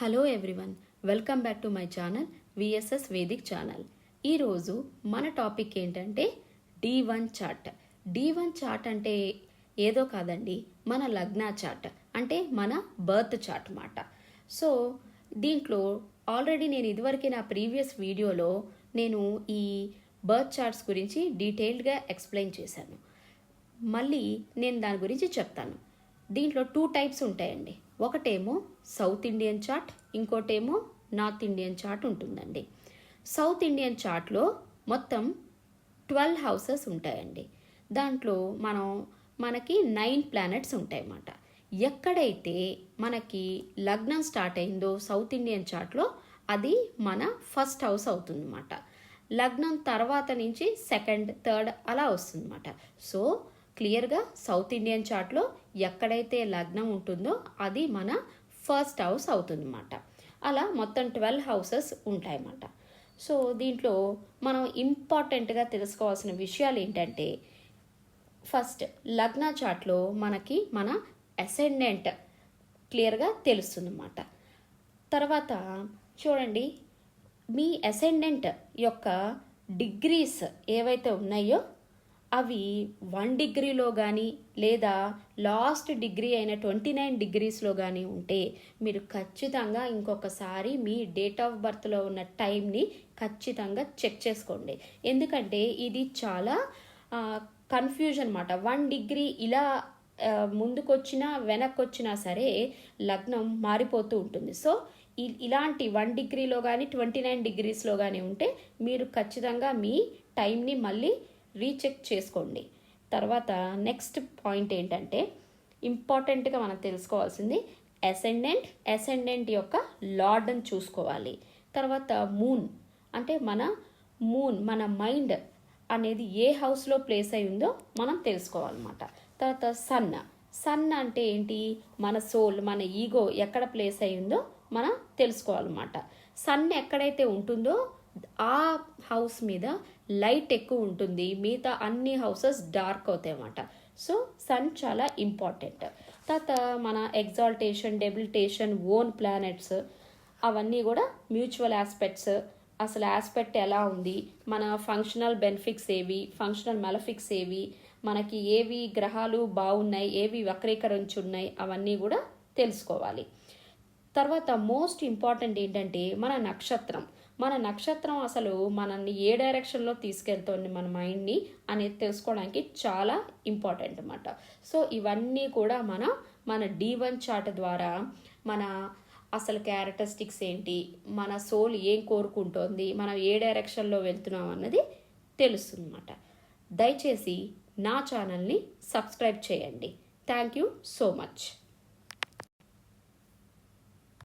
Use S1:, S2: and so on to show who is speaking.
S1: Hello everyone welcome back to my channel VSS Vedic channel ఈరోజు మన topic ఏంటంటే D one chart D one chart అంటే ఏదో కాదండి మన లగ్న చార్ట్ అంటే మన బర్త్ చార్ట్ మాట. సో దీంట్లో ఆల్రెడీ నేను ఇదివరకు నా ప్రీవియస్ వీడియోలో నేను ఈ బర్త్ చార్ట్స్ గురించి డీటెయిల్డ్గా ఎక్స్ప్లెయిన్ చేశాను. మళ్ళీ నేను దాని గురించి చెప్తాను. దీంట్లో టూ టైప్స్ ఉంటాయండి. ఒకటేమో సౌత్ ఇండియన్ చాట్ ఇంకోటేమో నార్త్ ఇండియన్ చాట్ ఉంటుందండి. సౌత్ ఇండియన్ చాట్లో మొత్తం ట్వెల్వ్ హౌసెస్ ఉంటాయండి. దాంట్లో మనం మనకి నైన్ ప్లానెట్స్ ఉంటాయన్నమాట. ఎక్కడైతే మనకి లగ్నం స్టార్ట్ అయిందో సౌత్ ఇండియన్ చాట్లో అది మన ఫస్ట్ హౌస్ అవుతుందన్నమాట. లగ్నం తర్వాత నుంచి సెకండ్ థర్డ్ అలా వస్తుందన్నమాట. సో క్లియర్గా సౌత్ ఇండియన్ చార్ట్లో ఎక్కడైతే లగ్నం ఉంటుందో అది మన ఫస్ట్ హౌస్ అవుతుందన్నమాట. అలా మొత్తం ట్వెల్వ్ హౌసెస్ ఉంటాయన్నమాట. సో దీంట్లో మనం ఇంపార్టెంట్గా తెలుసుకోవాల్సిన విషయాలు ఏంటంటే ఫస్ట్ లగ్న చార్ట్లో మనకి మన అసెండెంట్ క్లియర్గా తెలుస్తుందన్నమాట. తర్వాత చూడండి మీ అసెండెంట్ యొక్క డిగ్రీస్ ఏవైతే ఉన్నాయో అవి వన్ డిగ్రీలో కానీ లేదా లాస్ట్ డిగ్రీ అయిన ట్వంటీ నైన్ డిగ్రీస్లో కానీ ఉంటే మీరు ఖచ్చితంగా ఇంకొకసారి మీ డేట్ ఆఫ్ బర్త్లో ఉన్న టైంని ఖచ్చితంగా చెక్ చేసుకోండి. ఎందుకంటే ఇది చాలా కన్ఫ్యూజన్ అనమాట వన్ డిగ్రీ ఇలా ముందుకొచ్చినా వెనక్కి వచ్చినా సరే లగ్నం మారిపోతూ ఉంటుంది. సో ఇ- ఇలాంటి వన్ డిగ్రీలో కానీ ట్వంటీ నైన్ డిగ్రీస్లో కానీ ఉంటే మీరు ఖచ్చితంగా మీ టైంని మళ్ళీ రీచెక్ చేసుకోండి. తర్వాత నెక్స్ట్ పాయింట్ ఏంటంటే ఇంపార్టెంట్గా మనం తెలుసుకోవాల్సింది అసెండెంట్ అసెండెంట్ యొక్క లార్డ్ని చూసుకోవాలి. తర్వాత మూన్ అంటే మన మూన్ మన మైండ్ అనేది ఏ హౌస్లో ప్లేస్ అయి ఉందో మనం తెలుసుకోవాలన్నమాట. తర్వాత సన్ సన్ అంటే ఏంటి? మన సోల్ మన ఈగో ఎక్కడ ప్లేస్ అయి ఉందో మనం తెలుసుకోవాలన్నమాట. సన్ ఎక్కడైతే ఉంటుందో ఆ హౌస్ మీద లైట్ ఎక్కువ ఉంటుంది. మిగతా అన్ని హౌసెస్ డార్క్ అవుతాయి అన్నమాట. సో సన్ చాలా ఇంపార్టెంట్ తర్వాత మన ఎగ్జాల్టేషన్ డెబిలిటేషన్ ఓన్ ప్లానెట్స్ అవన్నీ కూడా మ్యూచువల్ ఆస్పెక్ట్స్ అసలు ఆస్పెక్ట్ ఎలా ఉంది? మన ఫంక్షనల్ బెనిఫిట్స్ ఏవి? ఫంక్షనల్ మెలఫిక్స్ ఏవి? మనకి ఏవి గ్రహాలు బాగున్నాయి? ఏవి వక్రీకరించున్నాయి? అవన్నీ కూడా తెలుసుకోవాలి. తర్వాత మోస్ట్ ఇంపార్టెంట్ ఏంటంటే మన నక్షత్రం. మన నక్షత్రం అసలు మనల్ని ఏ డైరెక్షన్లో తీసుకెళ్తోంది మన మైండ్ని అనేది తెలుసుకోవడానికి చాలా ఇంపార్టెంట్ అన్నమాట. సో ఇవన్నీ కూడా మన మన డీ వన్ చార్ట్ ద్వారా మన అసలు క్యారెక్టరిస్టిక్స్ ఏంటి మన సోల్ ఏం కోరుకుంటోంది మనం ఏ డైరెక్షన్లో వెళ్తున్నాం అన్నది తెలుస్తుంది అన్నమాట. దయచేసి నా ఛానల్ని సబ్స్క్రైబ్ చేయండి. Thank you so much